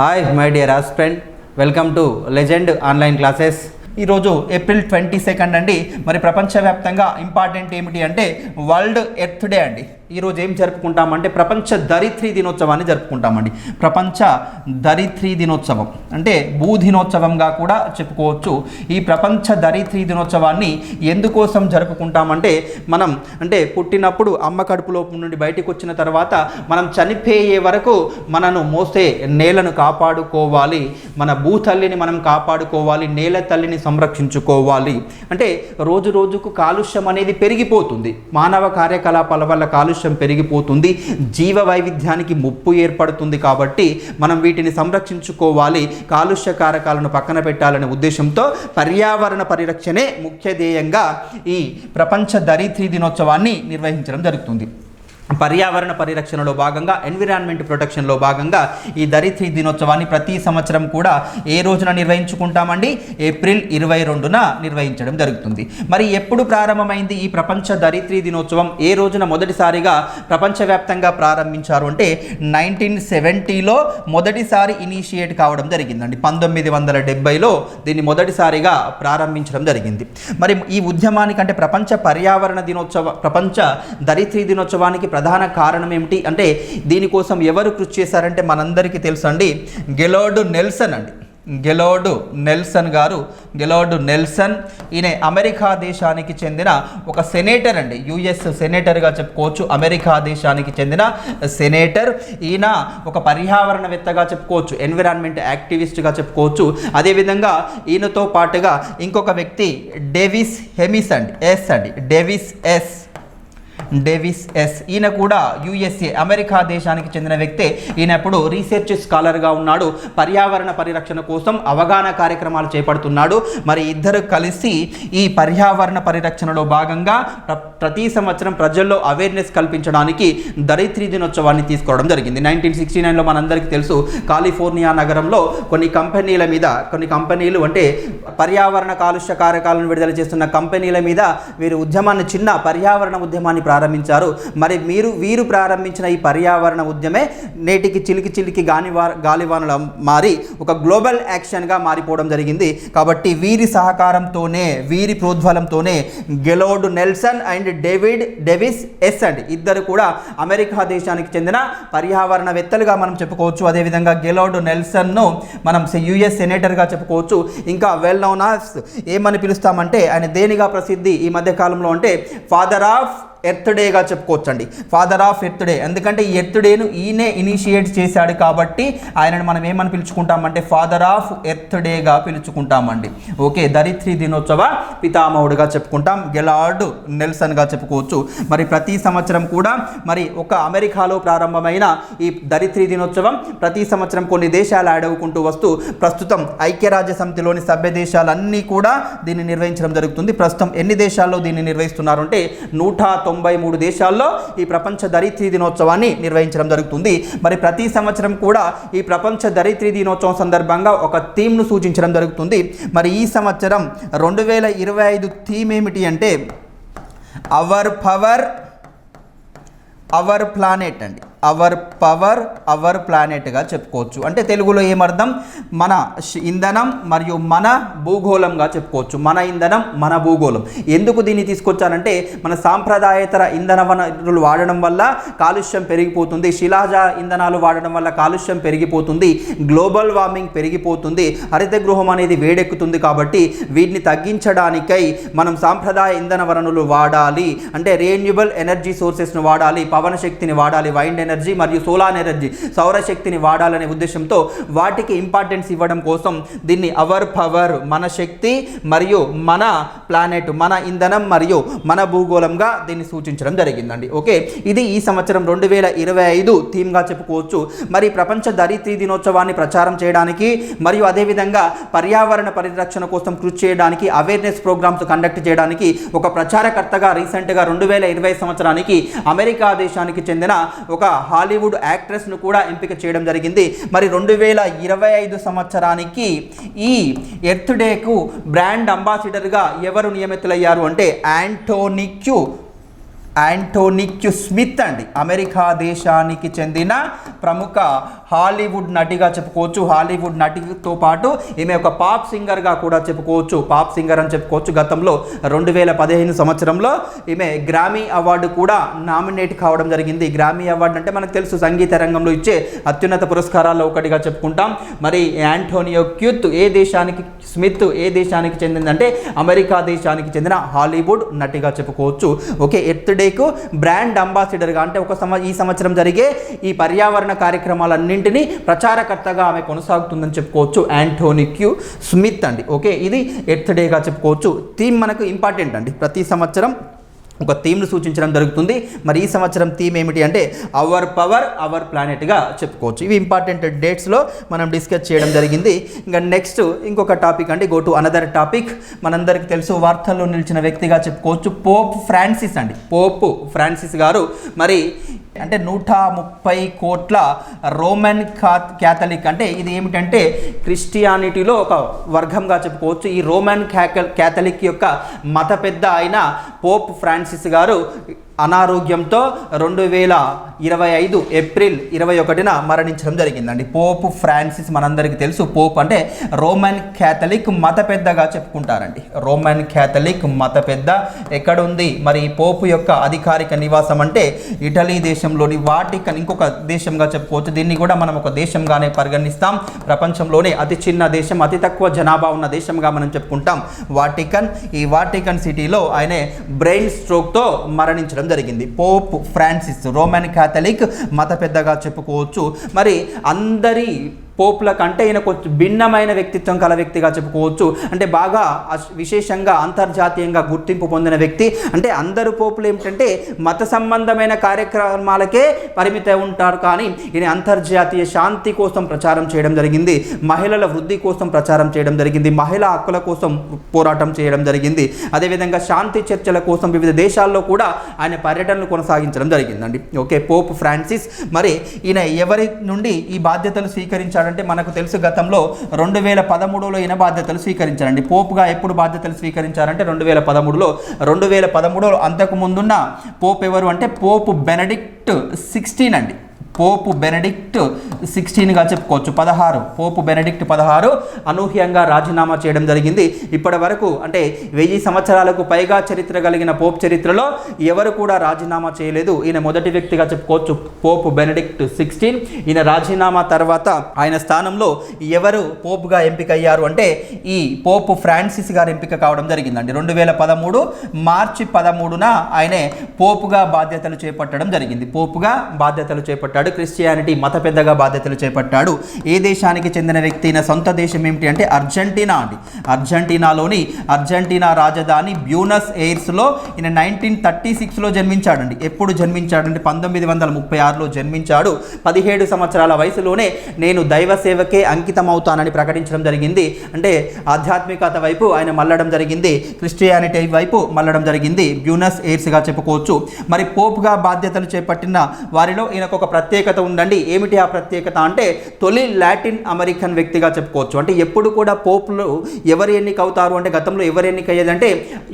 Hi my dear husband welcome to legend online classes ఈరోజు April twenty second అండి. మరి ప్రపంచవ్యాప్తంగా ఇంపార్టెంట్ ఏమిటి అంటే వరల్డ్ ఎర్త్ డే అండి. ఈరోజు ఏం జరుపుకుంటామంటే ప్రపంచ దరిత్రి దినోత్సవాన్ని జరుపుకుంటామండి. ప్రపంచ దరిత్రి దినోత్సవం. అంటే భూ దినోత్సవంగా కూడా చెప్పుకోవచ్చు. ఈ ప్రపంచ దరిత్రి దినోత్సవాన్ని ఎందుకోసం జరుపుకుంటామంటే మనం అంటే పుట్టినప్పుడు అమ్మ కడుపులో నుండి బయటకు వచ్చిన తర్వాత మనం చనిపోయే వరకు మనను మోసే నేలను కాపాడుకోవాలి. మన భూతల్లిని మనం కాపాడుకోవాలి. నేల తల్లిని సంరక్షించుకోవాలి. అంటే రోజు రోజుకు కాలుష్యం అనేది పెరిగిపోతుంది. మానవ కార్యకలాపాల వల్ల కాలుష్యం పెరిగిపోతుంది జీవ వైవిధ్యానికి ముప్పు ఏర్పడుతుంది కాబట్టి మనం వీటిని సంరక్షించుకోవాలి కాలుష్య కారకాలను పక్కన పెట్టాలనే ఉద్దేశంతో పర్యావరణ పరిరక్షణే ముఖ్య ధ్యేయంగా ఈ ప్రపంచ దరిత్రి దినోత్సవాన్ని నిర్వహించడం జరుగుతుంది. పర్యావరణ పరిరక్షణలో భాగంగా ఎన్విరాన్మెంట్ ప్రొటెక్షన్లో భాగంగా ఈ దరిత్రి దినోత్సవాన్ని ప్రతి సంవత్సరం కూడా ఏ రోజున నిర్వహించుకుంటామండి? ఏప్రిల్ ఇరవై రెండున నిర్వహించడం జరుగుతుంది. మరి ఎప్పుడు ప్రారంభమైంది ఈ ప్రపంచ దరిత్రి దినోత్సవం? ఏ రోజున మొదటిసారిగా ప్రపంచవ్యాప్తంగా ప్రారంభించారు అంటే నైన్టీన్ సెవెంటీలో మొదటిసారి ఇనిషియేట్ కావడం జరిగిందండి. పంతొమ్మిది వందల డెబ్బైలో దీన్ని మొదటిసారిగా ప్రారంభించడం జరిగింది. మరి ఈ ఉద్యమానికి అంటే ప్రపంచ పర్యావరణ దినోత్సవ ప్రపంచ దరిత్రి దినోత్సవానికి ప్రధాన కారణం ఏమిటి అంటే దీనికోసం ఎవరు కృషి చేశారంటే మనందరికీ తెలుసు అండి గెలోడు నెల్సన్ అండి. గెలోర్డ్ నెల్సన్ గారు గెలోడు నెల్సన్ ఈయన అమెరికా దేశానికి చెందిన ఒక సెనేటర్ అండి. యుఎస్ సెనేటర్గా చెప్పుకోవచ్చు. అమెరికా దేశానికి చెందిన సెనేటర్. ఈయన ఒక పర్యావరణవేత్తగా చెప్పుకోవచ్చు. ఎన్విరాన్మెంట్ యాక్టివిస్ట్గా చెప్పుకోవచ్చు. అదేవిధంగా ఈయనతో పాటుగా ఇంకొక వ్యక్తి డేవిస్ హెమిస్ అండి. ఎస్ అండి. Davis Hayes. Davis Hayes. ఈయన కూడా యుఎస్ఏ అమెరికా దేశానికి చెందిన వ్యక్తే. ఈయన ఇప్పుడు రీసెర్చ్ స్కాలర్గా ఉన్నాడు. పర్యావరణ పరిరక్షణ కోసం అవగాహన కార్యక్రమాలు చేపడుతున్నాడు. మరి ఇద్దరు కలిసి ఈ పర్యావరణ పరిరక్షణలో భాగంగా ప్రతి సంవత్సరం ప్రజల్లో అవేర్నెస్ కల్పించడానికి దరిత్రి దినోత్సవాన్ని తీసుకోవడం జరిగింది. నైన్టీన్ సిక్స్టీ నైన్లో మనందరికీ తెలుసు కాలిఫోర్నియా నగరంలో కొన్ని కంపెనీల మీద కొన్ని కంపెనీలు అంటే పర్యావరణ కాలుష్య కారకాలను విడుదల చేస్తున్న కంపెనీల మీద వీరు ఉద్యమాన్ని చిన్న పర్యావరణ ఉద్యమాన్ని ప్రారంభించారు ప్రారంభించారు. మరి మీరు వీరు ప్రారంభించిన ఈ పర్యావరణ ఉద్యమే నేటికి చిలికి చిలికి గాని గాలివానల మారి ఒక గ్లోబల్ యాక్షన్గా మారిపోవడం జరిగింది. కాబట్టి వీరి సహకారంతోనే వీరి ప్రోద్బలంతోనే Gaylord Nelson and David Davis Hayes and ఇద్దరు కూడా అమెరికా దేశానికి చెందిన పర్యావరణవేత్తలుగా మనం చెప్పుకోవచ్చు. అదేవిధంగా గెలోడ్ నెల్సన్ను మనం యుఎస్ సెనేటర్గా చెప్పుకోవచ్చు. ఇంకా వెల్ నౌన్ ఆఫ్ ఏమని పిలుస్తామంటే ఆయన దేనిగా ప్రసిద్ధి ఈ మధ్య కాలంలో అంటే ఫాదర్ ఆఫ్ ఎర్త్ డేగా చెప్పుకోవచ్చండి. ఫాదర్ ఆఫ్ ఎర్త్ డే ఎందుకంటే ఈ ఎర్త్ డేను ఈయనే ఇనిషియేట్ చేశాడు కాబట్టి ఆయనను మనం ఏమని పిలుచుకుంటామంటే ఫాదర్ ఆఫ్ ఎర్త్ డేగా పిలుచుకుంటామండి. ఓకే దరిత్రి దినోత్సవ పితామహుడుగా చెప్పుకుంటాం. గెలార్డ్ నెల్సన్గా చెప్పుకోవచ్చు. మరి ప్రతి సంవత్సరం కూడా మరి ఒక అమెరికాలో ప్రారంభమైన ఈ దరిత్రి దినోత్సవం ప్రతి సంవత్సరం కొన్ని దేశాలు యాడ్ వస్తూ ప్రస్తుతం ఐక్యరాజ్య సమితిలోని సభ్య దేశాలన్నీ కూడా దీన్ని నిర్వహించడం జరుగుతుంది. ప్రస్తుతం ఎన్ని దేశాల్లో దీన్ని నిర్వహిస్తున్నారంటే నూట తొంభై మూడు దేశాల్లో ఈ ప్రపంచ దరిత్రి దినోత్సవాన్ని నిర్వహించడం జరుగుతుంది. మరి ప్రతి సంవత్సరం కూడా ఈ ప్రపంచ దరిత్రి దినోత్సవం సందర్భంగా ఒక థీమ్ను సూచించడం జరుగుతుంది. మరి ఈ సంవత్సరం రెండు వేల ఇరవై ఐదు థీమ్ ఏమిటి అంటే అవర్ పవర్ అవర్ ప్లానెట్ అండి. అవర్ పవర్ అవర్ ప్లానెట్గా చెప్పుకోవచ్చు. అంటే తెలుగులో ఏమర్థం? మన ఇంధనం మరియు మన భూగోళంగా చెప్పుకోవచ్చు. మన ఇంధనం మన భూగోళం. ఎందుకు దీన్ని తీసుకొచ్చానంటే మన సాంప్రదాయేతర ఇంధన వనరులు వాడడం వల్ల కాలుష్యం పెరిగిపోతుంది. శిలాజ ఇంధనాలు వాడడం వల్ల కాలుష్యం పెరిగిపోతుంది. గ్లోబల్ వార్మింగ్ పెరిగిపోతుంది. హరిత గృహం అనేది వేడెక్కుతుంది కాబట్టి వీటిని తగ్గించడానికై మనం సాంప్రదాయ ఇంధన వనరులు వాడాలి. అంటే రెన్యూబుల్ ఎనర్జీ సోర్సెస్ను వాడాలి పవన శక్తిని వాడాలి వైండ్ ఎనర్జీ మరియు సోలార్ ఎనర్జీ సౌరశక్తిని వాడాలనే ఉద్దేశంతో వాటికి ఇంపార్టెన్స్ ఇవ్వడం కోసం దీన్ని అవర్ పవర్ మన శక్తి మరియు మన ప్లానెట్ మన ఇంధనం మరియు మన భూగోళంగా దీన్ని సూచించడం జరిగిందండి. ఓకే ఇది ఈ సంవత్సరం రెండు వేల ఇరవై ఐదు థీమ్గా చెప్పుకోవచ్చు. మరి ప్రపంచ దరిత్రి దినోత్సవాన్ని ప్రచారం చేయడానికి మరియు అదేవిధంగా పర్యావరణ పరిరక్షణ కోసం కృషి చేయడానికి అవేర్నెస్ ప్రోగ్రామ్స్ కండక్ట్ చేయడానికి ఒక ప్రచారకర్తగా రీసెంట్గా రెండు వేల ఇరవై సంవత్సరానికి అమెరికా దేశానికి చెందిన ఒక హాలీవుడ్ యాక్ట్రెస్ను కూడా ఎంపిక చేయడం జరిగింది. మరి రెండు వేల ఇరవై ఐదు సంవత్సరానికి ఈ ఎర్త్ డేకు బ్రాండ్ అంబాసిడర్గా ఎవరు నియమితులయ్యారు అంటే యాంటోనిక్యు యాంటోనిక్యు స్మిత్ అండి. అమెరికా దేశానికి చెందిన ప్రముఖ హాలీవుడ్ నటిగా చెప్పుకోవచ్చు. హాలీవుడ్ నటితో పాటు ఈమె ఒక పాప్ సింగర్గా కూడా చెప్పుకోవచ్చు. పాప్ సింగర్ అని చెప్పుకోవచ్చు. గతంలో రెండు వేల పదిహేను సంవత్సరంలో ఈమె గ్రామీ అవార్డు కూడా నామినేట్ కావడం జరిగింది. గ్రామీ అవార్డు అంటే మనకు తెలుసు సంగీత రంగంలో ఇచ్చే అత్యున్నత పురస్కారాల్లో ఒకటిగా చెప్పుకుంటాం. మరి యాంటోనియో క్యూత్ ఏ దేశానికి స్మిత్ ఏ దేశానికి చెందిందంటే అమెరికా దేశానికి చెందిన హాలీవుడ్ నటిగా చెప్పుకోవచ్చు. ఓకే ఎర్త్ డేకు బ్రాండ్ అంబాసిడర్గా అంటే ఒక సంవ ఈ సంవత్సరం జరిగే ఈ పర్యావరణ కార్యక్రమాలన్నింటినీ ప్రచారకర్తగా ఆమె కొనసాగుతుందని చెప్పుకోవచ్చు. యాంటోనిక్యూ స్మిత్ అండి. ఓకే? ఇది ఎర్త్ డేగా చెప్పుకోవచ్చు. థీమ్ మనకు ఇంపార్టెంట్ అండి. ప్రతి సంవత్సరం ఒక థీమ్ను సూచించడం జరుగుతుంది. మరి ఈ సంవత్సరం థీమ్ ఏమిటి అంటే అవర్ పవర్ అవర్ ప్లానెట్గా చెప్పుకోవచ్చు. ఇవి ఇంపార్టెంట్ డేట్స్లో మనం డిస్కస్ చేయడం జరిగింది. ఇంకా నెక్స్ట్ ఇంకొక టాపిక్ అండి గో టు అనదర్ టాపిక్ మనందరికీ తెలుసు వార్తల్లో నిలిచిన వ్యక్తిగా చెప్పుకోవచ్చు పోప్ ఫ్రాన్సిస్ అండి. పోప్ ఫ్రాన్సిస్ గారు మరి అంటే నూట ముప్పై కోట్ల రోమన్ క్యాథలిక్ అంటే ఇది ఏమిటంటే క్రిస్టియానిటీలో ఒక వర్గంగా చెప్పుకోవచ్చు. ఈ రోమన్ క్యాథలిక్ యొక్క మత పెద్ద అయిన పోప్ ఫ్రాన్సిస్ గారు అనారోగ్యంతో రెండు వేల ఇరవై ఐదు ఏప్రిల్ ఇరవై ఒకటిన మరణించడం జరిగిందండి. పోప్ ఫ్రాన్సిస్ మనందరికీ తెలుసు. పోప్ అంటే రోమన్ క్యాథలిక్ మత పెద్దగా చెప్పుకుంటారండి. రోమన్ క్యాథలిక్ మత పెద్ద ఎక్కడుంది? మరి పోపు యొక్క అధికారిక నివాసం అంటే ఇటలీ దేశంలోని వాటికన్ ఇంకొక దేశంగా చెప్పుకోవచ్చు. దీన్ని కూడా మనం ఒక దేశంగానే పరిగణిస్తాం. ప్రపంచంలోనే అతి చిన్న దేశం అతి తక్కువ జనాభా ఉన్న దేశంగా మనం చెప్పుకుంటాం. వాటికన్ ఈ వాటికన్ సిటీలో ఆయన బ్రెయిన్ స్ట్రోక్తో మరణించడం జరిగింది. పోప్ ఫ్రాన్సిస్ రోమన్ క్యాథలిక్ మత పెద్దగా చెప్పుకోవచ్చు. మరి అందరి పోపుల కంటే ఈయన కొంచెం భిన్నమైన వ్యక్తిత్వం కల వ్యక్తిగా చెప్పుకోవచ్చు. అంటే బాగా విశేషంగా అంతర్జాతీయంగా గుర్తింపు పొందిన వ్యక్తి. అంటే అందరు పోపులు ఏమిటంటే మత సంబంధమైన కార్యక్రమాలకే పరిమిత ఉంటారు కానీ ఈయన అంతర్జాతీయ శాంతి కోసం ప్రచారం చేయడం జరిగింది. మహిళల వృద్ధి కోసం ప్రచారం చేయడం జరిగింది. మహిళా హక్కుల కోసం పోరాటం చేయడం జరిగింది. అదేవిధంగా శాంతి చర్చల కోసం వివిధ దేశాల్లో కూడా ఆయన పర్యటనలు కొనసాగించడం జరిగిందండి. Okay Pope Francis. మరి ఈయన ఎవరి నుండి ఈ బాధ్యతలు స్వీకరించారంటే మనకు తెలుసు గతంలో రెండు వేల పదమూడులో ఈయన బాధ్యతలు స్వీకరించారండి. పోప్గా ఎప్పుడు బాధ్యతలు స్వీకరించారంటే రెండు వేల పదమూడులో. రెండు వేల పదమూడులో అంతకు ముందున్న పోప్ ఎవరు అంటే పోప్ బెనడిక్ట్ సిక్స్టీన్ అండి. పోపు బెనడిక్ట్ సిక్స్టీన్గా చెప్పుకోవచ్చు. పదహారు పోపు బెనడిక్ట్ పదహారు అనూహ్యంగా రాజీనామా చేయడం జరిగింది. ఇప్పటి వరకు అంటే వెయ్యి సంవత్సరాలకు పైగా చరిత్ర కలిగిన పోపు చరిత్రలో ఎవరు కూడా రాజీనామా చేయలేదు. ఈయన మొదటి వ్యక్తిగా చెప్పుకోవచ్చు. Pope Benedict sixteen. ఈయన రాజీనామా తర్వాత ఆయన స్థానంలో ఎవరు పోపుగా ఎంపికయ్యారు అంటే ఈ పోపు ఫ్రాన్సిస్ గారు ఎంపిక కావడం జరిగిందండి. రెండు వేల పదమూడు మార్చి పదమూడున ఆయనే పోపుగా బాధ్యతలు చేపట్టడం జరిగింది. పోపుగా బాధ్యతలు చేపట్టాడు క్రిస్టియానిటీ మత పెద్దగా బాధ్యతలు చేపట్టాడు. ఏ దేశానికి చెందిన వ్యక్తి అయిన సొంత దేశం ఏమిటి అంటే అర్జెంటీనా అండి. అర్జెంటీనాలోని అర్జెంటీనా రాజధాని బ్యూనస్ ఎయిర్స్లో ఈయన నైన్టీన్ థర్టీ సిక్స్లో జన్మించాడండి. ఎప్పుడు జన్మించాడంటే పంతొమ్మిది వందల ముప్పై ఆరులో జన్మించాడు. పదిహేడు సంవత్సరాల వయసులోనే నేను దైవ సేవకే అంకితం అవుతానని ప్రకటించడం జరిగింది. అంటే ఆధ్యాత్మికత వైపు ఆయన మళ్ళడం జరిగింది. క్రిస్టియానిటీ వైపు మళ్ళడం జరిగింది. బ్యూనస్ ఎయిర్స్గా చెప్పుకోవచ్చు. మరి పోప్గా బాధ్యతలు చేపట్టిన వారిలో ఈయనకు ఒక ప్రత్యేకత ఉందండి. ఏమిటి ఆ ప్రత్యేకత అంటే తొలి లాటిన్ అమెరికన్ వ్యక్తిగా చెప్పుకోవచ్చు. అంటే ఎప్పుడు కూడా పోపులు ఎవరు ఎన్నిక అవుతారు అంటే గతంలో ఎవరు ఎన్నిక అయ్యేది అంటే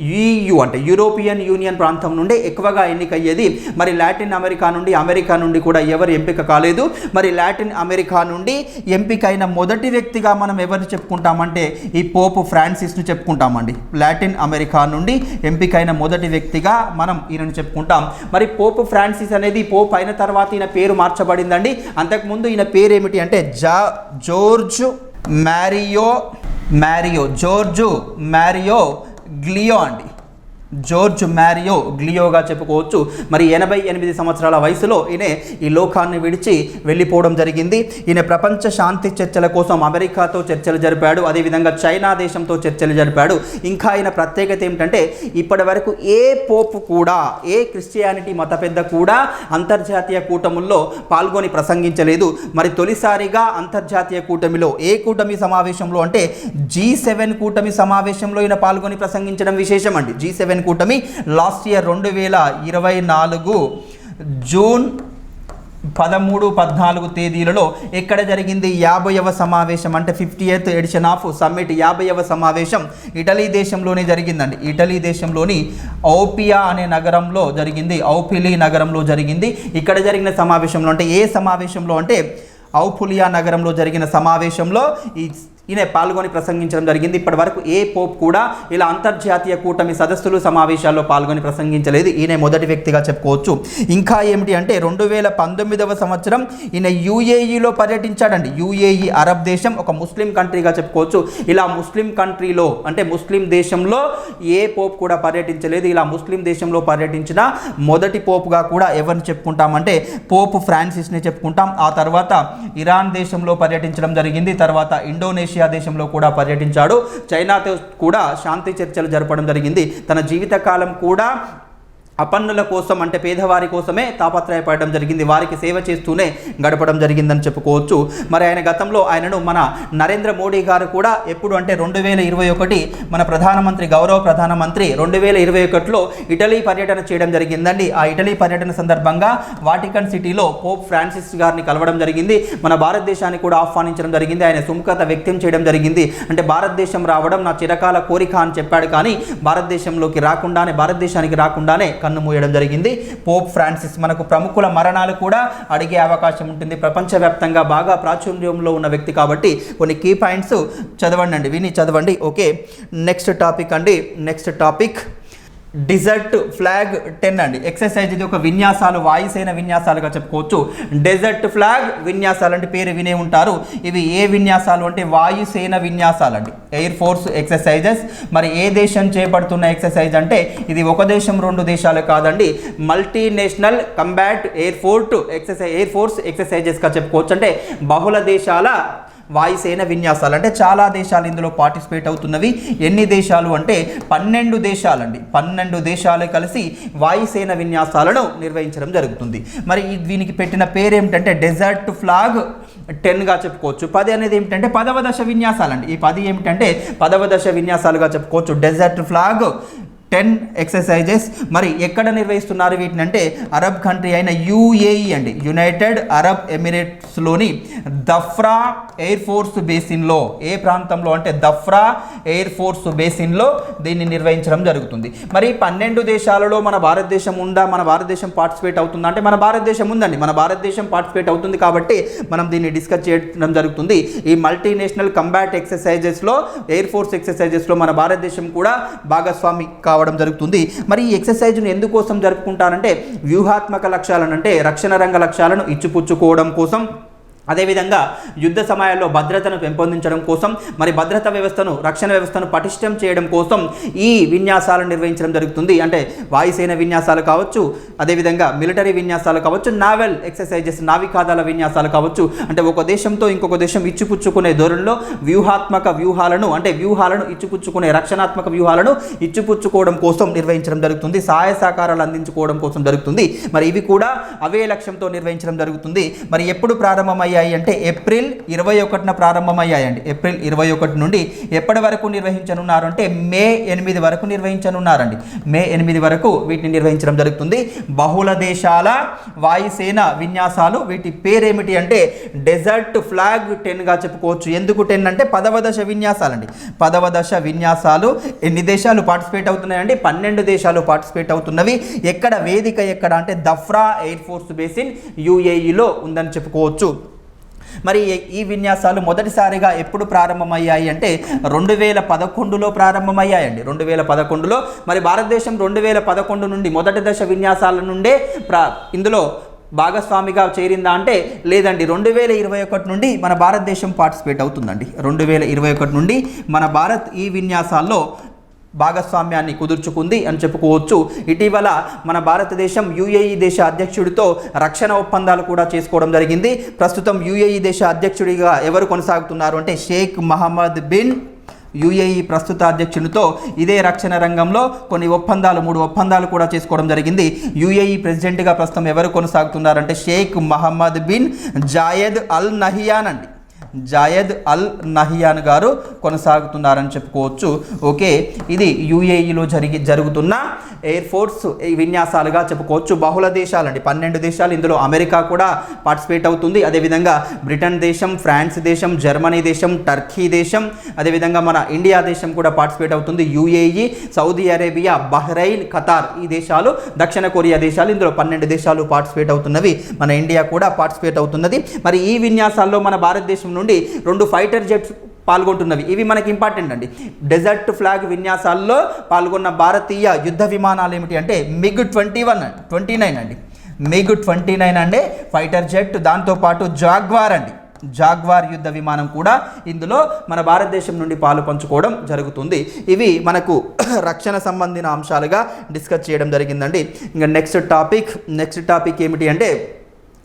యుయు అంటే యూరోపియన్ యూనియన్ ప్రాంతం నుండి ఎక్కువగా ఎన్నిక అయ్యేది మరి లాటిన్ అమెరికా నుండి అమెరికా నుండి కూడా ఎవరు ఎంపిక కాలేదు. మరి లాటిన్ అమెరికా నుండి ఎంపికైన మొదటి వ్యక్తిగా మనం ఎవరిని చెప్పుకుంటామంటే ఈ పోపు ఫ్రాన్సిస్ను చెప్పుకుంటామండి. లాటిన్ అమెరికా నుండి ఎంపికైన మొదటి వ్యక్తిగా మనం ఈయనను చెప్పుకుంటాం. మరి పోపు ఫ్రాన్సిస్ అనేది పోప్ అయిన తర్వాత ఈయన పేరు మార్చబడిందండి. అంతకుముందు ఈయన పేరు ఏమిటి అంటే జా Jorge Mario Mario Jorge Mario గ్లియో అండి. జోర్జ్ మ్యారియో గ్లియోగా చెప్పుకోవచ్చు. మరి ఎనభై ఎనిమిది సంవత్సరాల వయసులో ఈయన ఈ లోకాన్ని విడిచి వెళ్ళిపోవడం జరిగింది. ఈయన ప్రపంచ శాంతి చర్చల కోసం అమెరికాతో చర్చలు జరిపాడు. అదేవిధంగా చైనా దేశంతో చర్చలు జరిపాడు. ఇంకా ఆయన ప్రత్యేకత ఏమిటంటే ఇప్పటి వరకు ఏ పోపు కూడా ఏ క్రిస్టియానిటీ మత పెద్ద కూడా అంతర్జాతీయ కూటముల్లో పాల్గొని ప్రసంగించలేదు. మరి తొలిసారిగా అంతర్జాతీయ కూటమిలో ఏ కూటమి సమావేశంలో అంటే జీ సెవెన్ కూటమి సమావేశంలో ఈయన పాల్గొని ప్రసంగించడం విశేషం అండి జీ సెవెన్ కూటమి లాస్ట్ ఇయర్ రెండు వేల ఇరవై నాలుగు జూన్ పదమూడు పద్నాలుగు తేదీలలో ఎక్కడ జరిగింది? యాభైవ సమావేశం అంటే fifty eighth edition of summit యాభైవ సమావేశం ఇటలీ దేశంలోనే జరిగిందండి. ఇటలీ దేశంలోని ఔపియా అనే నగరంలో జరిగింది. ఔపిలి నగరంలో జరిగింది. ఇక్కడ జరిగిన సమావేశంలో అంటే ఏ సమావేశంలో అంటే ఔపులియా నగరంలో జరిగిన సమావేశంలో ఈ ఈయన పాల్గొని ప్రసంగించడం జరిగింది. ఇప్పటి వరకు ఏ పోప్ కూడా ఇలా అంతర్జాతీయ కూటమి సదస్సులు సమావేశాల్లో పాల్గొని ప్రసంగించలేదు. ఈయన మొదటి వ్యక్తిగా చెప్పుకోవచ్చు. ఇంకా ఏమిటి అంటే రెండు వేల పంతొమ్మిదవ సంవత్సరం ఈయన యూఏఈలో పర్యటించాడండి. యూఏఈ అరబ్ దేశం ఒక ముస్లిం కంట్రీగా చెప్పుకోవచ్చు. ఇలా ముస్లిం కంట్రీలో అంటే ముస్లిం దేశంలో ఏ పోప్ కూడా పర్యటించలేదు. ఇలా ముస్లిం దేశంలో పర్యటించిన మొదటి పోపుగా కూడా ఎవరిని చెప్పుకుంటామంటే పోప్ ఫ్రాన్సిస్ని చెప్పుకుంటాం. ఆ తర్వాత ఇరాన్ దేశంలో పర్యటించడం జరిగింది. తర్వాత ఇండోనేషియా దేశంలో కూడా పర్యటించాడు. చైనాతో కూడా శాంతి చర్చలు జరపడం జరిగింది. తన జీవితకాలం కూడా అపన్నుల కోసం అంటే పేదవారి కోసమే తాపత్రయపడడం జరిగింది. వారికి సేవ చేస్తూనే గడపడం జరిగిందని చెప్పుకోవచ్చు. మరి ఆయన గతంలో ఆయనను మన నరేంద్ర మోడీ గారు కూడా ఎప్పుడు అంటే రెండు వేల ఇరవై ఒకటి మన ప్రధానమంత్రి గౌరవ ప్రధానమంత్రి రెండు వేల ఇరవై ఒకటిలో ఇటలీ పర్యటన చేయడం జరిగిందండి. ఆ ఇటలీ పర్యటన సందర్భంగా వాటికన్ సిటీలో పోప్ ఫ్రాన్సిస్ గారిని కలవడం జరిగింది. మన భారతదేశాన్ని కూడా ఆహ్వానించడం జరిగింది. ఆయన సుముఖత వ్యక్తం చేయడం జరిగింది. అంటే భారతదేశం రావడం నా చిరకాల కోరిక అని చెప్పాడు కానీ భారతదేశంలోకి రాకుండానే భారతదేశానికి రాకుండానే కన్ను మూయడం జరిగింది. పోప్ ఫ్రాన్సిస్ మనకు ప్రముఖుల మరణాలు కూడా అడిగే అవకాశం ఉంటుంది. ప్రపంచవ్యాప్తంగా బాగా ప్రాచుర్యంలో ఉన్న వ్యక్తి కాబట్టి కొన్ని కీ పాయింట్స్ చదవండి అండి విని చదవండి. ఓకే నెక్స్ట్ టాపిక్ అండి. Next topic desert flag ten అండి. ఎక్సర్సైజ్ ఇది ఒక విన్యాసాలు వాయుసేన విన్యాసాలుగా చెప్పుకోవచ్చు. డెజర్ట్ ఫ్లాగ్ విన్యాసాలు అంటే పేరు వినే ఉంటారు. ఇవి ఏ విన్యాసాలు అంటే వాయుసేన విన్యాసాలు అండి ఎయిర్ ఫోర్స్ ఎక్సర్సైజెస్ మరి ఏ దేశం చేపడుతున్న ఎక్సర్సైజ్ అంటే ఇది ఒక దేశం రెండు దేశాలు కాదండి. Multinational combat air fort exercise air force ఎక్సర్సైజెస్గా చెప్పుకోవచ్చు. అంటే బహుళ దేశాల వాయుసేన విన్యాసాలు. అంటే చాలా దేశాలు ఇందులో పార్టిసిపేట్ అవుతున్నవి. ఎన్ని దేశాలు అంటే పన్నెండు దేశాలండి. పన్నెండు దేశాలు కలిసి వాయుసేన విన్యాసాలను నిర్వహించడం జరుగుతుంది. మరి దీనికి పెట్టిన పేరు ఏమిటంటే డెజర్ట్ ఫ్లాగ్ టెన్గా చెప్పుకోవచ్చు. పది అనేది ఏమిటంటే పదవ దశ విన్యాసాలండి. ఈ పది ఏమిటంటే పదవ దశ విన్యాసాలుగా చెప్పుకోవచ్చు. Desert flag ten exercises. మరి ఎక్కడ నిర్వహిస్తున్నారు వీటిని అంటే అరబ్ కంట్రీ అయిన యుఏఈ అండి. యునైటెడ్ అరబ్ ఎమిరేట్స్లోని దఫ్రా ఎయిర్ ఫోర్స్ బేసిన్లో. ఏ ప్రాంతంలో అంటే దఫ్రా ఎయిర్ ఫోర్స్ బేసిన్లో దీన్ని నిర్వహించడం జరుగుతుంది. మరి పన్నెండు దేశాలలో మన భారతదేశం ఉందా? మన భారతదేశం పార్టిసిపేట్ అవుతుందా? అంటే మన భారతదేశం ఉందండి. మన భారతదేశం పార్టిసిపేట్ అవుతుంది కాబట్టి మనం దీన్ని డిస్కస్ చేయడం జరుగుతుంది. ఈ మల్టీనేషనల్ కంబాట్ ఎక్సర్సైజెస్లో ఎయిర్ ఫోర్స్ ఎక్సర్సైజెస్లో మన భారతదేశం కూడా భాగస్వామి కావడం జరుగుతుంది. మరి ఈ ఎక్సర్సైజ్ను ఎందుకోసం జరుపుకుంటారంటే వ్యూహాత్మక లక్ష్యాలను అంటే రక్షణ రంగ లక్ష్యాలను ఇచ్చిపుచ్చుకోవడం కోసం అదేవిధంగా యుద్ధ సమయాల్లో భద్రతను పెంపొందించడం కోసం మరి భద్రతా వ్యవస్థను రక్షణ వ్యవస్థను పటిష్టం చేయడం కోసం ఈ విన్యాసాలను నిర్వహించడం జరుగుతుంది. అంటే వాయుసేన విన్యాసాలు కావచ్చు అదేవిధంగా మిలిటరీ విన్యాసాలు కావచ్చు నావెల్ ఎక్సర్సైజెస్ నావికాదాల విన్యాసాలు కావచ్చు. అంటే ఒక దేశంతో ఇంకొక దేశం ఇచ్చిపుచ్చుకునే ధోరణిలో వ్యూహాత్మక వ్యూహాలను అంటే వ్యూహాలను ఇచ్చిపుచ్చుకునే రక్షణాత్మక వ్యూహాలను ఇచ్చిపుచ్చుకోవడం కోసం నిర్వహించడం జరుగుతుంది. సహాయ సహకారాలు అందించుకోవడం కోసం జరుగుతుంది. మరి ఇవి కూడా అవే లక్ష్యంతో నిర్వహించడం జరుగుతుంది. మరి ఎప్పుడు ప్రారంభమయ్యే ప్రారంభమయ్యాయి అంటే ఏప్రిల్ ఇరవై ఒకటిన ప్రారంభమయ్యాయండి. ఏప్రిల్ ఇరవై ఒకటి నుండి ఎప్పటి వరకు నిర్వహించనున్నారు అంటే మే ఎనిమిది వరకు నిర్వహించనున్నారండి. మే ఎనిమిది వరకు వీటిని నిర్వహించడం జరుగుతుంది. బహుళ దేశాల వాయుసేన విన్యాసాలు వీటి పేరేమిటి అంటే డెజర్ట్ ఫ్లాగ్ టెన్గా చెప్పుకోవచ్చు. ఎందుకు టెన్ అంటే పదవ దశ విన్యాసాలండి. పదవ దశ విన్యాసాలు ఎన్ని దేశాలు పార్టిసిపేట్ అవుతున్నాయండి పన్నెండు దేశాలు పార్టిసిపేట్ అవుతున్నవి. ఎక్కడ వేదిక ఎక్కడ అంటే దఫ్రా ఎయిర్ ఫోర్స్ బేసిన్ యుఏఈలో ఉందని చెప్పుకోవచ్చు. మరి ఈ విన్యాసాలు మొదటిసారిగా ఎప్పుడు ప్రారంభమయ్యాయి అంటే రెండు వేల పదకొండులో ప్రారంభమయ్యాయండి. రెండు వేల పదకొండులో మరి భారతదేశం రెండు వేల పదకొండు నుండి మొదటి దశ విన్యాసాల నుండే ప్రా ఇందులో భాగస్వామిగా చేరిందా అంటే లేదండి. రెండు వేల ఇరవై ఒకటి నుండి మన భారతదేశం పార్టిసిపేట్ అవుతుందండి. రెండు వేల ఇరవై ఒకటి నుండి మన భారత్ ఈ విన్యాసాల్లో భాగస్వామ్యాన్ని కుదుర్చుకుంది అని చెప్పుకోవచ్చు. ఇటీవల మన భారతదేశం యుఏఈ దేశ అధ్యక్షుడితో రక్షణ ఒప్పందాలు కూడా చేసుకోవడం జరిగింది. ప్రస్తుతం యుఏఈ దేశ అధ్యక్షుడిగా ఎవరు కొనసాగుతున్నారు అంటే షేక్ మహమ్మద్ బిన్ యుఏఈ ప్రస్తుత అధ్యక్షునితో ఇదే రక్షణ రంగంలో కొన్ని ఒప్పందాలు మూడు ఒప్పందాలు కూడా చేసుకోవడం జరిగింది. యుఏఈ ప్రెసిడెంట్గా ప్రస్తుతం ఎవరు కొనసాగుతున్నారంటే Sheikh Mohammed bin Zayed Al Nahyan అండి. జాయద్ అల్ నహియాన్ గారు కొనసాగుతున్నారని చెప్పుకోవచ్చు. ఓకే ఇది యుఏఈలో జరిగి జరుగుతున్న ఎయిర్ ఫోర్స్ ఈ విన్యాసాలుగా చెప్పుకోవచ్చు. బహుళ దేశాలండి పన్నెండు దేశాలు ఇందులో అమెరికా కూడా పార్టిసిపేట్ అవుతుంది. అదేవిధంగా బ్రిటన్ దేశం ఫ్రాన్స్ దేశం జర్మనీ దేశం టర్కీ దేశం అదేవిధంగా మన ఇండియా దేశం కూడా పార్టిసిపేట్ అవుతుంది. UAE Saudi Arabia Bahrain Qatar ఈ దేశాలు దక్షిణ కొరియా దేశాలు ఇందులో పన్నెండు దేశాలు పార్టిసిపేట్ అవుతున్నవి. మన ఇండియా కూడా పార్టిసిపేట్ అవుతున్నది. మరి ఈ విన్యాసాల్లో మన భారతదేశం నుండి రెండు ఫైటర్ జెట్స్ పాల్గొంటున్నవి. ఇవి మనకి ఇంపార్టెంట్ అండి. డెజర్ట్ ఫ్లాగ్ విన్యాసాల్లో పాల్గొన్న భారతీయ యుద్ధ విమానాలు ఏమిటి అంటే MiG twenty one twenty nine అండి. మిగ్ ట్వంటీ నైన్ అంటే ఫైటర్ జెట్ దాంతోపాటు జాగ్వార్ అండి. జాగ్వార్ యుద్ధ విమానం కూడా ఇందులో మన భారతదేశం నుండి పాలు పంచుకోవడం జరుగుతుంది. ఇవి మనకు రక్షణ సంబంధించిన అంశాలుగా డిస్కస్ చేయడం జరిగిందండి. ఇంకా నెక్స్ట్ టాపిక్ నెక్స్ట్ టాపిక్ ఏమిటి అంటే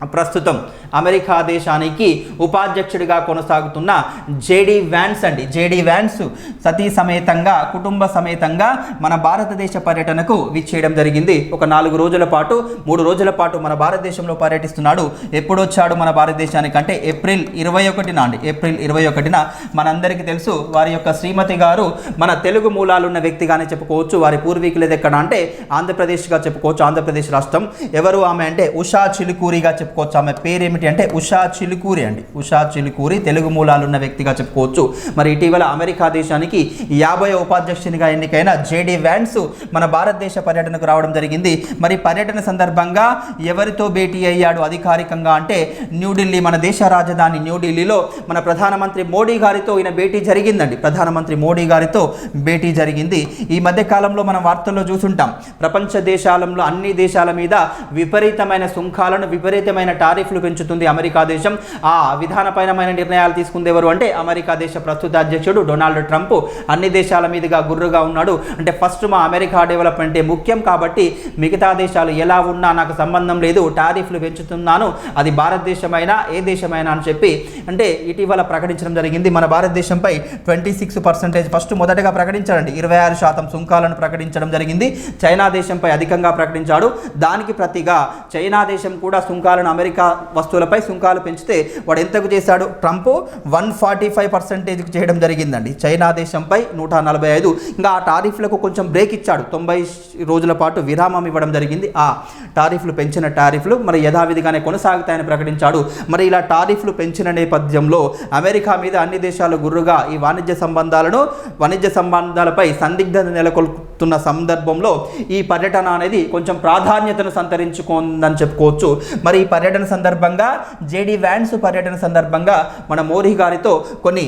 ప్రస్తుతం అమెరికా దేశానికి ఉపాధ్యక్షుడిగా కొనసాగుతున్న జేడీ వ్యాన్స్ అండి. జేడీ వ్యాన్స్ సతీ సమేతంగా కుటుంబ సమేతంగా మన భారతదేశ పర్యటనకు విచ్చేయడం జరిగింది. ఒక నాలుగు రోజుల పాటు మూడు రోజుల పాటు మన భారతదేశంలో పర్యటిస్తున్నాడు. ఎప్పుడొచ్చాడు మన భారతదేశానికి అంటే ఏప్రిల్ ఇరవై ఒకటిన అండి. ఏప్రిల్ ఇరవై ఒకటిన మనందరికీ తెలుసు వారి యొక్క శ్రీమతి గారు మన తెలుగు మూలాలున్న వ్యక్తిగానే చెప్పుకోవచ్చు. వారి పూర్వీకులది ఎక్కడ అంటే ఆంధ్రప్రదేశ్గా చెప్పుకోవచ్చు. ఆంధ్రప్రదేశ్ రాష్ట్రం ఎవరు? ఆమె అంటే ఉషా చిలుకూరిగా చెప్పుకోవచ్చు. ఆమె పేరేమిటి అంటే ఉషా చిలుకూరి అండి. ఉషా చిలుకూరి తెలుగు మూలాలు ఉన్న వ్యక్తిగా చెప్పుకోవచ్చు. మరి ఇటీవల అమెరికా దేశానికి యాభై ఉపాధ్యక్షునిగా ఎన్నికైన జేడీ వ్యాన్స్ మన భారతదేశ పర్యటనకు రావడం జరిగింది. మరి పర్యటన సందర్భంగా ఎవరితో భేటీ అయ్యాడు అధికారికంగా అంటే న్యూఢిల్లీ మన దేశ రాజధాని న్యూఢిల్లీలో మన ప్రధానమంత్రి మోడీ గారితో ఈయన భేటీ జరిగిందండి. ప్రధానమంత్రి మోడీ గారితో భేటీ జరిగింది. ఈ మధ్య కాలంలో మనం వార్తల్లో చూసుంటాం. ప్రపంచ దేశాలలో అన్ని దేశాల మీద విపరీతమైన సుంకాలను విపరీతమైన టారిఫ్లు పెంచుతుంది అమెరికా దేశం. ఆ విధానపరమైన నిర్ణయాలు తీసుకుందేవారు అంటే అమెరికా దేశ ప్రస్తుత అధ్యక్షుడు డొనాల్డ్ ట్రంప్. అన్ని దేశాల మీదుగా గుర్రుగా ఉన్నాడు. అంటే ఫస్ట్ మా అమెరికా డెవలప్మెంటే ముఖ్యం కాబట్టి మిగతా దేశాలు ఎలా ఉన్నా నాకు సంబంధం లేదు టారిఫ్లు పెంచుతున్నాను. అది భారతదేశమైనా ఏ దేశమైనా అని చెప్పి అంటే ఇటీవల ప్రకటించడం జరిగింది. మన భారతదేశంపై ట్వంటీ సిక్స్ పర్సెంటేజ్ ఫస్ట్ మొదటగా ప్రకటించాడండి. ఇరవై ఆరు శాతం సుంకాలను ప్రకటించడం జరిగింది. చైనా దేశంపై అధికంగా ప్రకటించాడు. దానికి ప్రతిగా చైనా దేశం కూడా సుంకాలను అమెరికా వస్తువులపై సుంకాలు పెంచితే వాడు ఎంతకు చేశాడు? ట్రంప్ వన్ ఫార్టీ ఫైవ్ పర్సెంటేజ్కి చేయడం జరిగిందండి. చైనా దేశంపై నూట నలభై ఐదు. ఇంకా ఆ టారిఫ్లకు కొంచెం బ్రేక్ ఇచ్చాడు. తొంభై రోజుల పాటు విరామం ఇవ్వడం జరిగింది. ఆ టారిఫ్లు పెంచిన టారిఫ్లు మరి యథావిధిగానే కొనసాగుతాయని ప్రకటించాడు. మరి ఇలా టారిఫ్లు పెంచిన నేపథ్యంలో అమెరికా మీద అన్ని దేశాలు గుర్రుగా ఈ వాణిజ్య సంబంధాలను వాణిజ్య సంబంధాలపై సందిగ్ధత నెలకొల్పుతున్న సందర్భంలో ఈ పర్యటన అనేది కొంచెం ప్రాధాన్యతను సంతరించుకుందని చెప్పుకోవచ్చు. మరి ఈ పర్యటన సందర్భంగా జేడీ వ్యాన్స్ పర్యటన సందర్భంగా మన మోడీ గారితో కొన్ని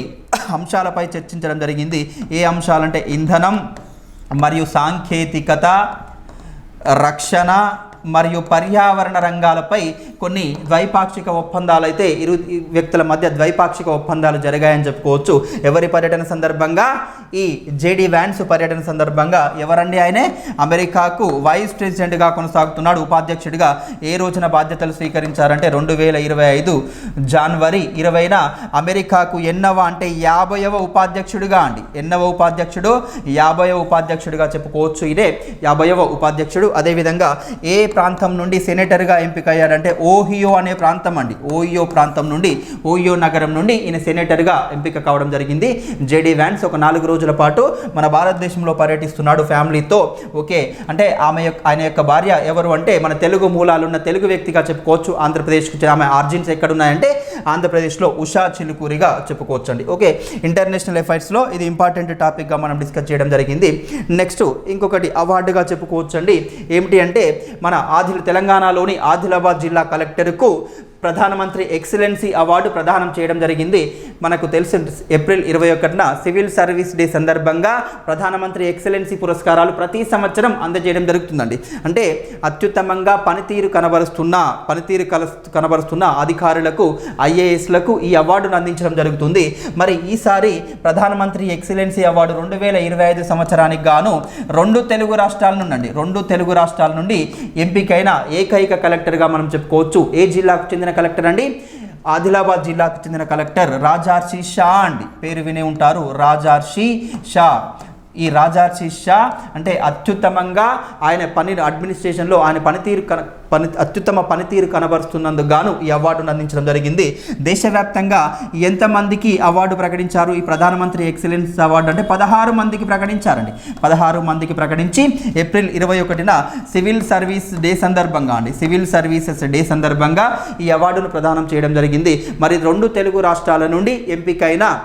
అంశాలపై చర్చించడం జరిగింది. ఏ అంశాలంటే ఇంధనం మరియు సాంకేతికత రక్షణ మరియు పర్యావరణ రంగాలపై కొన్ని ద్వైపాక్షిక ఒప్పందాలు అయితే ఇరు వ్యక్తుల మధ్య ద్వైపాక్షిక ఒప్పందాలు జరిగాయని చెప్పుకోవచ్చు. ఎవరి పర్యటన సందర్భంగా? ఈ జేడీ వ్యాన్స్ పర్యటన సందర్భంగా ఎవరండి ఆయనే? అమెరికాకు వైస్ ప్రెసిడెంట్గా కొనసాగుతున్నాడు ఉపాధ్యక్షుడిగా. ఏ రోజున బాధ్యతలు స్వీకరించారంటే రెండు వేల ఇరవై ఐదు జనవరి ఇరవైన అమెరికాకు ఎన్నవ అంటే యాభైవ ఉపాధ్యక్షుడిగా అండి. ఎన్నవ ఉపాధ్యక్షుడు? యాభైవ ఉపాధ్యక్షుడిగా చెప్పుకోవచ్చు ఇదే. యాభైవ ఉపాధ్యక్షుడు. అదేవిధంగా ఏ ప్రాంతం నుండి సెనేటర్గా ఎంపికయ్యారంటే ఓహియో అనే ప్రాంతం అండి. ఓహియో ప్రాంతం నుండి ఓహియో నగరం నుండి ఈయన సెనేటర్గా ఎంపిక కావడం జరిగింది. జేడి వ్యాన్స్ ఒక నాలుగు రోజుల పాటు మన భారతదేశంలో పర్యటిస్తున్నాడు ఫ్యామిలీతో. ఓకే అంటే ఆమె యొక్క ఆయన యొక్క భార్య ఎవరు అంటే మన తెలుగు మూలాలున్న తెలుగు వ్యక్తిగా చెప్పుకోవచ్చు. ఆంధ్రప్రదేశ్కి ఆమె ఆర్జిన్స్ ఎక్కడున్నాయంటే ఆంధ్రప్రదేశ్లో ఉషా చిలుకూరిగా చెప్పుకోవచ్చు అండి ఓకే ఇంటర్నేషనల్ ఎఫైర్స్లో ఇది ఇంపార్టెంట్ టాపిక్గా మనం డిస్కస్ చేయడం జరిగింది. నెక్స్ట్ ఇంకొకటి అవార్డుగా చెప్పుకోవచ్చు అండి ఏమిటి అంటే మన ఆదిల్ తెలంగాణలోని ఆదిలాబాద్ జిల్లా కలెక్టర్కు ప్రధానమంత్రి ఎక్సలెన్సీ అవార్డు ప్రదానం చేయడం జరిగింది. మనకు తెలుసు ఏప్రిల్ ఇరవై ఒకటిన సివిల్ సర్వీస్ డే సందర్భంగా ప్రధానమంత్రి ఎక్సలెన్సీ పురస్కారాలు ప్రతి సంవత్సరం అందజేయడం జరుగుతుందండి. అంటే అత్యుత్తమంగా పనితీరు కనబరుస్తున్న పనితీరు కల కనబరుస్తున్న అధికారులకు ఐఏఎస్లకు ఈ అవార్డును అందించడం జరుగుతుంది. మరి ఈసారి ప్రధానమంత్రి ఎక్సలెన్సీ అవార్డు రెండు వేల ఇరవై ఐదు సంవత్సరానికి గాను రెండు తెలుగు రాష్ట్రాల నుండి రెండు తెలుగు రాష్ట్రాల నుండి ఎంపికైన ఏకైక కలెక్టర్గా మనం చెప్పుకోవచ్చు. ఏ జిల్లాకు చెందిన కలెక్టర్ అండి. ఆదిలాబాద్ జిల్లాకు చెందిన కలెక్టర్ రాజార్షి షా అండి. పేరు వినే ఉంటారు రాజార్షి షా. ఈ రాజార్షి షా అంటే అత్యుత్తమంగా ఆయన పని అడ్మినిస్ట్రేషన్లో ఆయన పనితీరు కన పని అత్యుత్తమ పనితీరు కనబరుస్తున్నందుకు గాను ఈ అవార్డును అందించడం జరిగింది. దేశవ్యాప్తంగా ఎంతమందికి అవార్డు ప్రకటించారు? ఈ ప్రధానమంత్రి ఎక్సలెన్స్ అవార్డు అంటే పదహారు మందికి ప్రకటించారండి. పదహారు మందికి ప్రకటించి ఏప్రిల్ ఇరవై ఒకటిన సివిల్ సర్వీస్ డే సందర్భంగా అండి. సివిల్ సర్వీసెస్ డే సందర్భంగా ఈ అవార్డును ప్రదానం చేయడం జరిగింది. మరి రెండు తెలుగు రాష్ట్రాల నుండి ఎంపికైన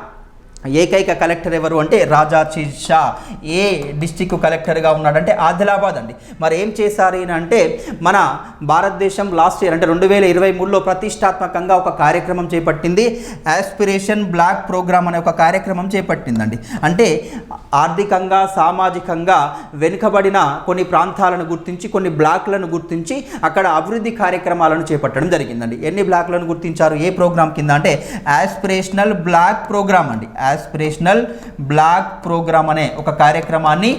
ఏకైక కలెక్టర్ ఎవరు అంటే రాజా షా. ఏ డిస్టిక్ కలెక్టర్గా ఉన్నాడంటే ఆదిలాబాద్ అండి. మరి ఏం చేశారు అంటే మన భారతదేశం లాస్ట్ ఇయర్ అంటే రెండు వేల ఇరవై మూడులో ప్రతిష్టాత్మకంగా ఒక కార్యక్రమం చేపట్టింది. యాస్పిరేషన్ బ్లాక్ ప్రోగ్రామ్ అనే ఒక కార్యక్రమం చేపట్టిందండి. అంటే ఆర్థికంగా సామాజికంగా వెనుకబడిన కొన్ని ప్రాంతాలను గుర్తించి కొన్ని బ్లాక్లను గుర్తించి అక్కడ అభివృద్ధి కార్యక్రమాలను చేపట్టడం జరిగిందండి. ఎన్ని బ్లాక్లను గుర్తించారు? ఏ ప్రోగ్రామ్ కింద అంటే యాస్పిరేషనల్ బ్లాక్ ప్రోగ్రామ్ అండి. ఆస్పిరేషనల్ బ్లాక్ ప్రోగ్రామ్ అనే ఒక కార్యక్రమాన్ని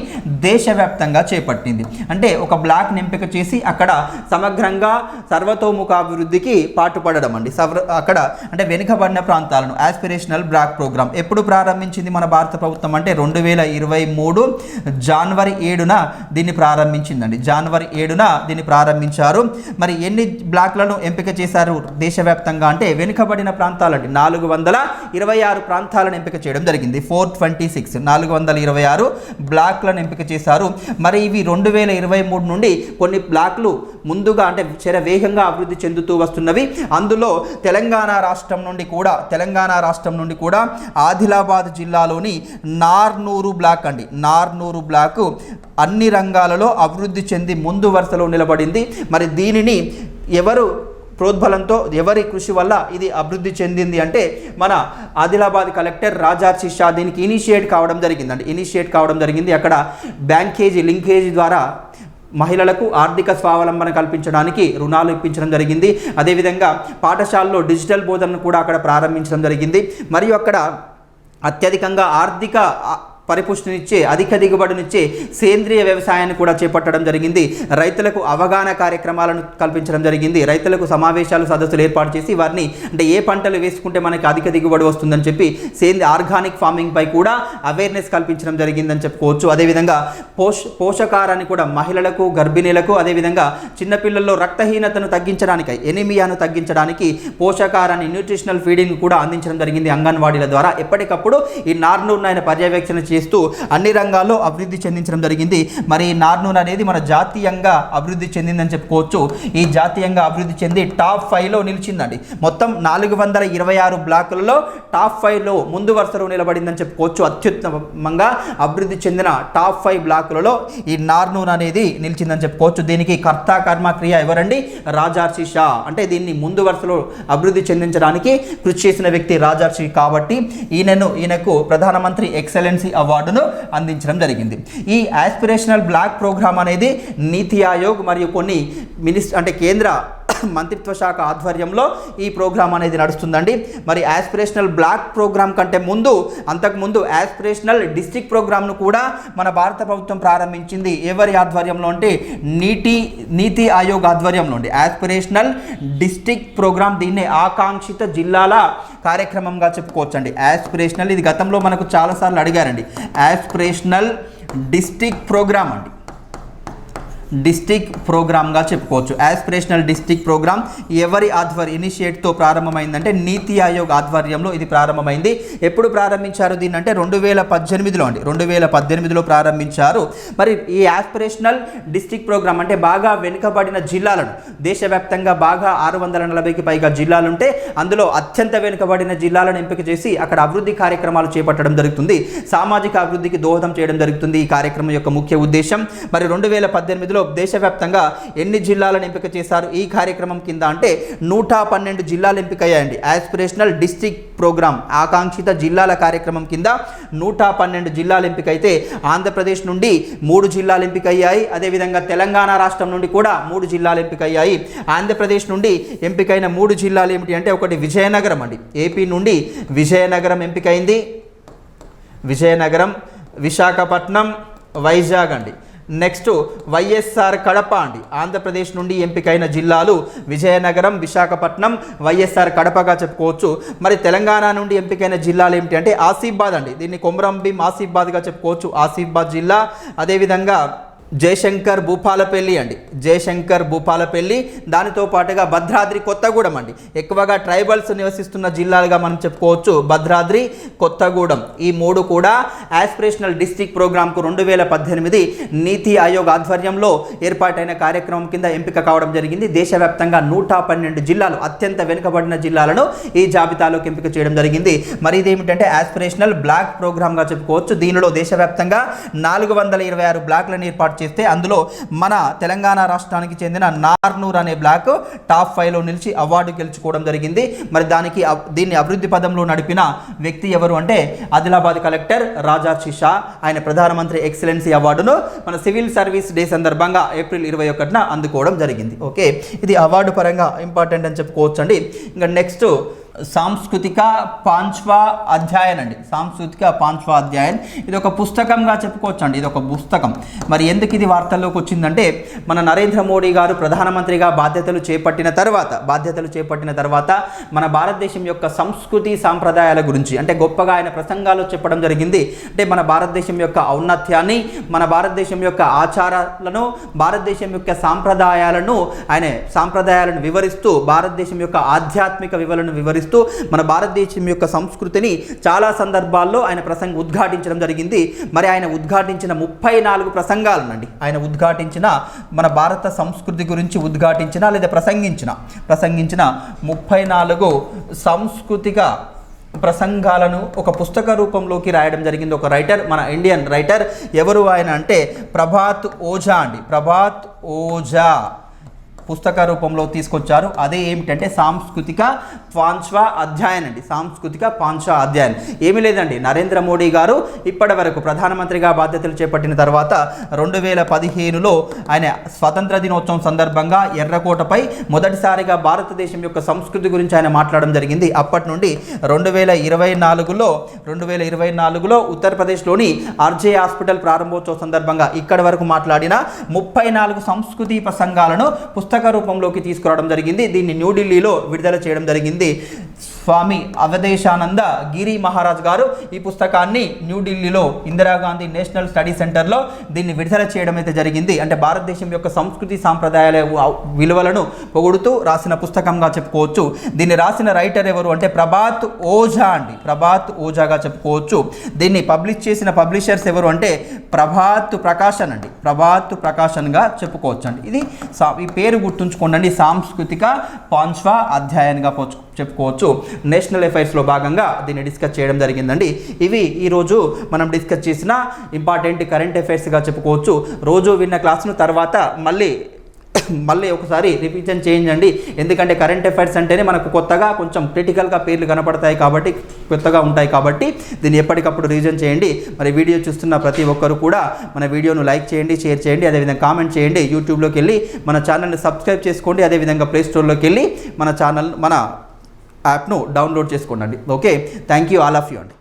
దేశవ్యాప్తంగా చేపట్టింది. అంటే ఒక బ్లాక్ని ఎంపిక చేసి అక్కడ సమగ్రంగా సర్వతోముఖ అభివృద్ధికి పాటుపడడం అండి. సర్వ అక్కడ అంటే వెనుకబడిన ప్రాంతాలను ఆస్పిరేషనల్ బ్లాక్ ప్రోగ్రామ్ ఎప్పుడు ప్రారంభించింది మన భారత ప్రభుత్వం అంటే రెండు వేల ఇరవై మూడు జనవరి ఏడున దీన్ని ప్రారంభించిందండి. జనవరి ఏడున దీన్ని ప్రారంభించారు. మరి ఎన్ని బ్లాక్లను ఎంపిక చేశారు దేశవ్యాప్తంగా అంటే వెనుకబడిన ప్రాంతాలండి. నాలుగు వందల ఇరవై ఆరు ప్రాంతాలను ఎంపిక చేయడం జరిగింది. ఫోర్ ట్వంటీ సిక్స్ నాలుగు వందల ఇరవై ఆరు బ్లాక్లను ఎంపిక చేశారు. మరి ఇవి రెండు వేల ఇరవై మూడు నుండి కొన్ని బ్లాక్లు ముందుగా అంటే చెర వేగంగా అభివృద్ధి చెందుతూ వస్తున్నవి. అందులో తెలంగాణ రాష్ట్రం నుండి కూడా తెలంగాణ రాష్ట్రం నుండి కూడా ఆదిలాబాద్ జిల్లాలోని నార్నూరు బ్లాక్ అండి. నార్నూరు బ్లాక్ అన్ని రంగాలలో అభివృద్ధి చెంది ముందు వరుసలో నిలబడింది. మరి దీనిని ఎవరు ప్రోద్బలంతో ఎవరి కృషి వల్ల ఇది అభివృద్ధి చెందింది అంటే మన ఆదిలాబాద్ కలెక్టర్ రాజార్చి షా దీనికి ఇనిషియేట్ కావడం జరిగిందండి. ఇనిషియేట్ కావడం జరిగింది. అక్కడ బ్యాంకేజీ లింకేజీ ద్వారా మహిళలకు ఆర్థిక స్వావలంబన కల్పించడానికి రుణాలు ఇప్పించడం జరిగింది. అదేవిధంగా పాఠశాలలో డిజిటల్ బోధనను కూడా అక్కడ ప్రారంభించడం జరిగింది. మరియు అక్కడ అత్యధికంగా ఆర్థిక పరిపుష్టినిచ్చే అధిక దిగుబడినిచ్చే సేంద్రియ వ్యవసాయాన్ని కూడా చేపట్టడం జరిగింది. రైతులకు అవగాహన కార్యక్రమాలను కల్పించడం జరిగింది. రైతులకు సమావేశాలు సదస్సులు ఏర్పాటు చేసి వారిని అంటే ఏ పంటలు వేసుకుంటే మనకి అధిక దిగుబడి వస్తుందని చెప్పి సేంద్రియ ఆర్గానిక్ ఫార్మింగ్ పై కూడా అవేర్నెస్ కల్పించడం జరిగిందని చెప్పుకోవచ్చు. అదేవిధంగా పోష పోషకారాన్ని కూడా మహిళలకు గర్భిణీలకు అదేవిధంగా చిన్నపిల్లల్లో రక్తహీనతను తగ్గించడానికి ఎనిమియాను తగ్గించడానికి పోషకారాన్ని న్యూట్రిషనల్ ఫీడింగ్ కూడా అందించడం జరిగింది అంగన్వాడీల ద్వారా. ఎప్పటికప్పుడు ఈ నార్నూర్ ఆయన పర్యవేక్షణ చేస్తూ అన్ని రంగాల్లో అభివృద్ధి చెందించడం జరిగింది. మరి నార్నూన్ నార్నూర్ అనేది మన జాతీయంగా అభివృద్ధి చెందిందని చెప్పుకోవచ్చు. ఈ జాతీయంగా అభివృద్ధి చెంది టాప్ ఫైవ్లో నిలిచిందండి. మొత్తం నాలుగు వందల ఇరవై ఆరు బ్లాకులలో టాప్ ఫైవ్లో ముందు వరుసలో నిలబడిందని చెప్పుకోవచ్చు. అత్యుత్తమంగా అభివృద్ధి చెందిన టాప్ ఫైవ్ బ్లాకులలో ఈ నార్నూన్ అనేది నిలిచిందని చెప్పుకోవచ్చు. దీనికి కర్త కర్మ క్రియ ఎవరండి? రాజార్షి షా. అంటే దీన్ని ముందు వరుసలో అభివృద్ధి చెందించడానికి కృషి చేసిన వ్యక్తి రాజార్షి కాబట్టి ఈయనను ఈయనకు ప్రధానమంత్రి ఎక్సలెన్సీ అవార్డును అందించడం జరిగింది. ఈ ఆస్పిరేషనల్ బ్లాక్ ప్రోగ్రామ్ అనేది నీతి ఆయోగ్ మరియు కొన్ని మినిస్ అంటే కేంద్ర మంత్రిత్వ శాఖ ఆధ్వర్యంలో ఈ ప్రోగ్రాం అనేది నడుస్తుందండి. మరి యాస్పిరేషనల్ బ్లాక్ ప్రోగ్రామ్ కంటే ముందు అంతకుముందు యాస్పిరేషనల్ డిస్టిక్ ప్రోగ్రామ్ను కూడా మన భారత ప్రభుత్వం ప్రారంభించింది. ఎవరి ఆధ్వర్యంలో అంటే నీటి నీతి ఆయోగ్ ఆధ్వర్యంలో అండి. యాస్పిరేషనల్ డిస్టిక్ ప్రోగ్రామ్ దీన్ని ఆకాంక్షిత జిల్లాల కార్యక్రమంగా చెప్పుకోవచ్చండి. యాస్పిరేషనల్ ఇది గతంలో మనకు చాలాసార్లు అడిగారండి. యాస్పిరేషనల్ డిస్టిక్ ప్రోగ్రామ్ అండి. డిస్టిక్ ప్రోగ్రామ్గా చెప్పుకోవచ్చు. యాస్పిరేషనల్ డిస్టిక్ ప్రోగ్రామ్ ఎవరి ఆధ్వర్య ఇనిషియేట్తో ప్రారంభమైందంటే నీతి ఆయోగ్ ఆధ్వర్యంలో ఇది ప్రారంభమైంది. ఎప్పుడు ప్రారంభించారు దీన్ని అంటే రెండు వేల పద్దెనిమిదిలో అండి. రెండు వేల పద్దెనిమిదిలో ప్రారంభించారు. మరి ఈ యాస్పిరేషనల్ డిస్టిక్ ప్రోగ్రామ్ అంటే బాగా వెనుకబడిన జిల్లాలను దేశవ్యాప్తంగా బాగా ఆరు వందల నలభైకి పైగా జిల్లాలుంటే అందులో అత్యంత వెనుకబడిన జిల్లాలను ఎంపిక చేసి అక్కడ అభివృద్ధి కార్యక్రమాలు చేపట్టడం జరుగుతుంది. సామాజిక అభివృద్ధికి దోహదం చేయడం జరుగుతుంది ఈ కార్యక్రమం యొక్క ముఖ్య ఉద్దేశం. మరి రెండు వేల పద్దెనిమిదిలో దేశవ్యాప్తంగా ఎన్ని జిల్లాలను ఎంపిక చేశారు? ఈ కార్యక్రమం కింద అంటే నూట పన్నెండు జిల్లాలు ఎంపికయ్యాయండి. ఆస్పిరేషనల్ డిస్టిక్ ప్రోగ్రామ్ ఆకాంక్షిత జిల్లాల కార్యక్రమం కింద నూట పన్నెండు జిల్లాలు ఎంపికైతే ఆంధ్రప్రదేశ్ నుండి మూడు జిల్లాలు ఎంపికయ్యాయి. అదేవిధంగా తెలంగాణ రాష్ట్రం నుండి కూడా మూడు జిల్లాలు ఎంపికయ్యాయి. ఆంధ్రప్రదేశ్ నుండి ఎంపికైన మూడు జిల్లాలు ఏమిటి అంటే ఒకటి విజయనగరం అండి. ఏపీ నుండి విజయనగరం ఎంపికైంది. విజయనగరం విశాఖపట్నం వైజాగ్ అండి. నెక్స్ట్ వైఎస్ఆర్ కడప అండి ఆంధ్రప్రదేశ్ నుండి ఎంపికైన జిల్లాలు విజయనగరం విశాఖపట్నం వైఎస్ఆర్ కడపగా చెప్పుకోవచ్చు. మరి తెలంగాణ నుండి ఎంపికైన జిల్లాలు ఏమిటి అంటే ఆసిఫాబాద్ అండి. దీన్ని కొమరంభీం ఆసిఫాబాద్గా చెప్పుకోవచ్చు. ఆసిఫాబాద్ జిల్లా అదేవిధంగా జయశంకర్ భూపాలపల్లి అండి. జయశంకర్ భూపాలపల్లి దానితో పాటుగా భద్రాద్రి కొత్తగూడెం అండి. ఎక్కువగా ట్రైబల్స్ నివసిస్తున్న జిల్లాలుగా మనం చెప్పుకోవచ్చు భద్రాద్రి కొత్తగూడెం. ఈ మూడు కూడా ఆస్పిరేషనల్ డిస్ట్రిక్ట్ ప్రోగ్రాంకు రెండు వేల పద్దెనిమిది నీతి ఆయోగ్ ఆధ్వర్యంలో ఏర్పాటైన కార్యక్రమం కింద ఎంపిక కావడం జరిగింది. దేశవ్యాప్తంగా నూట పన్నెండు జిల్లాలు అత్యంత వెనుకబడిన జిల్లాలను ఈ జాబితాలోకి ఎంపిక చేయడం జరిగింది. మరి ఇదేమిటంటే ఆస్పిరేషనల్ బ్లాక్ ప్రోగ్రామ్గా చెప్పుకోవచ్చు. దీనిలో దేశవ్యాప్తంగా నాలుగు వందల ఇరవై ఆరు బ్లాక్లను ఏర్పాటు చేస్తే అందులో మన తెలంగాణ రాష్ట్రానికి చెందిన నార్నూర్ అనే బ్లాక్ టాప్ ఫైవ్లో నిలిచి అవార్డు గెలుచుకోవడం జరిగింది. మరి దానికి దీన్ని అభివృద్ధి పదంలో నడిపిన వ్యక్తి ఎవరు అంటే ఆదిలాబాద్ కలెక్టర్ రాజా షా. ఆయన ప్రధానమంత్రి ఎక్సలెన్సీ అవార్డును మన సివిల్ సర్వీస్ డే సందర్భంగా ఏప్రిల్ ఇరవై ఒకటిన అందుకోవడం జరిగింది. ఓకే. ఇది అవార్డు పరంగా ఇంపార్టెంట్ అని చెప్పుకోవచ్చు అండి ఇంకా నెక్స్ట్ సాంస్కృతిక పాంచ్వా అధ్యాయన్ అండి. సాంస్కృతిక పాంచ్వా అధ్యాయన్. ఇది ఒక పుస్తకంగా చెప్పుకోవచ్చు అండి ఇది ఒక పుస్తకం. మరి ఎందుకు ఇది వార్తల్లోకి వచ్చిందంటే మన నరేంద్ర మోడీ గారు ప్రధానమంత్రిగా బాధ్యతలు చేపట్టిన తర్వాత బాధ్యతలు చేపట్టిన తర్వాత మన భారతదేశం యొక్క సంస్కృతి సాంప్రదాయాల గురించి అంటే గొప్పగా ఆయన ప్రసంగాలు చెప్పడం జరిగింది. అంటే మన భారతదేశం యొక్క ఔన్నత్యాన్ని మన భారతదేశం యొక్క ఆచారాలను భారతదేశం యొక్క సాంప్రదాయాలను ఆయన సాంప్రదాయాలను వివరిస్తూ భారతదేశం యొక్క ఆధ్యాత్మిక వివరణను వివరిస్తూ మన భారతదేశం యొక్క సంస్కృతిని చాలా సందర్భాల్లో ఆయన ప్రసంగం ఉద్ఘాటించడం జరిగింది. మరి ఆయన ఉద్ఘాటించిన ముప్పై నాలుగు ప్రసంగాలనండి. ఆయన ఉద్ఘాటించిన మన భారత సంస్కృతి గురించి ఉద్ఘాటించిన లేదా ప్రసంగించిన ప్రసంగించిన ముప్పై నాలుగు సాంస్కృతిక ప్రసంగాలను ఒక పుస్తక రూపంలోకి రాయడం జరిగింది. ఒక రైటర్ మన ఇండియన్ రైటర్ ఎవరు ఆయన అంటే ప్రభాత్ ఓజా అండి. ప్రభాత్ ఓజా. పుస్తక రూపంలో తీసుకొచ్చారు. అదే ఏమిటంటే సాంస్కృతిక పాంచ్వా అధ్యాయన్ అండి. సాంస్కృతిక పాంచ్వా అధ్యాయన్ ఏమీ లేదండి. నరేంద్ర మోడీ గారు ఇప్పటి వరకు ప్రధానమంత్రిగా బాధ్యతలు చేపట్టిన తర్వాత రెండు వేల పదిహేనులో ఆయన స్వతంత్ర దినోత్సవం సందర్భంగా ఎర్రకోటపై మొదటిసారిగా భారతదేశం యొక్క సంస్కృతి గురించి ఆయన మాట్లాడడం జరిగింది. అప్పటి నుండి రెండు వేల ఇరవై నాలుగులో రెండు వేల ఇరవై నాలుగులో ఉత్తరప్రదేశ్లోని ఆర్జే హాస్పిటల్ ప్రారంభోత్సవ సందర్భంగా ఇక్కడి వరకు మాట్లాడిన ముప్పై నాలుగు సంస్కృతి ప్రసంగాలను పుస్తక రూపంలోకి తీసుకురావడం జరిగింది. దీన్ని న్యూఢిల్లీలో విడుదల చేయడం జరిగింది. స్వామి అవధేశానంద గిరి మహారాజ్ గారు ఈ పుస్తకాన్ని న్యూఢిల్లీలో ఇందిరాగాంధీ నేషనల్ స్టడీ సెంటర్లో దీన్ని విడుదల చేయడం అయితే జరిగింది. అంటే భారతదేశం యొక్క సంస్కృతి సాంప్రదాయాల విలువలను పొగుడుతూ రాసిన పుస్తకంగా చెప్పుకోవచ్చు. దీన్ని రాసిన రైటర్ ఎవరు అంటే ప్రభాత్ ఓజా అండి. ప్రభాత్ ఓజాగా చెప్పుకోవచ్చు. దీన్ని పబ్లిష్ చేసిన పబ్లిషర్స్ ఎవరు అంటే ప్రభాత్ ప్రకాశన్ అండి. ప్రభాత్ ప్రకాశన్గా చెప్పుకోవచ్చు అండి. ఇది సా- ఈ పేరు గుర్తుంచుకోండి. సాంస్కృతిక పాంచ్వా అధ్యాయంగా పోచు- చెప్పుకోవచ్చు. నేషనల్ అఫైర్స్లో భాగంగా దీన్ని డిస్కస్ చేయడం జరిగిందండి. ఇవి ఈరోజు మనం డిస్కస్ చేసిన ఇంపార్టెంట్ కరెంట్ అఫైర్స్గా చెప్పుకోవచ్చు. రోజు విన్న క్లాస్ను తర్వాత మళ్ళీ మళ్ళీ ఒకసారి రివిజన్ చేయించండి ఎందుకంటే కరెంట్ అఫైర్స్ అంటేనే మనకు కొత్తగా కొంచెం క్రిటికల్గా పేర్లు కనపడతాయి కాబట్టి కొత్తగా ఉంటాయి కాబట్టి దీన్ని ఎప్పటికప్పుడు రివిజన్ చేయండి. మరి వీడియో చూస్తున్న ప్రతి ఒక్కరు కూడా మన వీడియోను లైక్ చేయండి షేర్ చేయండి అదేవిధంగా కామెంట్ చేయండి. యూట్యూబ్లోకి వెళ్ళి మన ఛానల్ని సబ్స్క్రైబ్ చేసుకోండి అదేవిధంగా ప్లేస్టోర్లోకి వెళ్ళి మన ఛానల్ మన యాప్ను డౌన్లోడ్ చేసుకోండి. Okay? Thank you all of you అండి.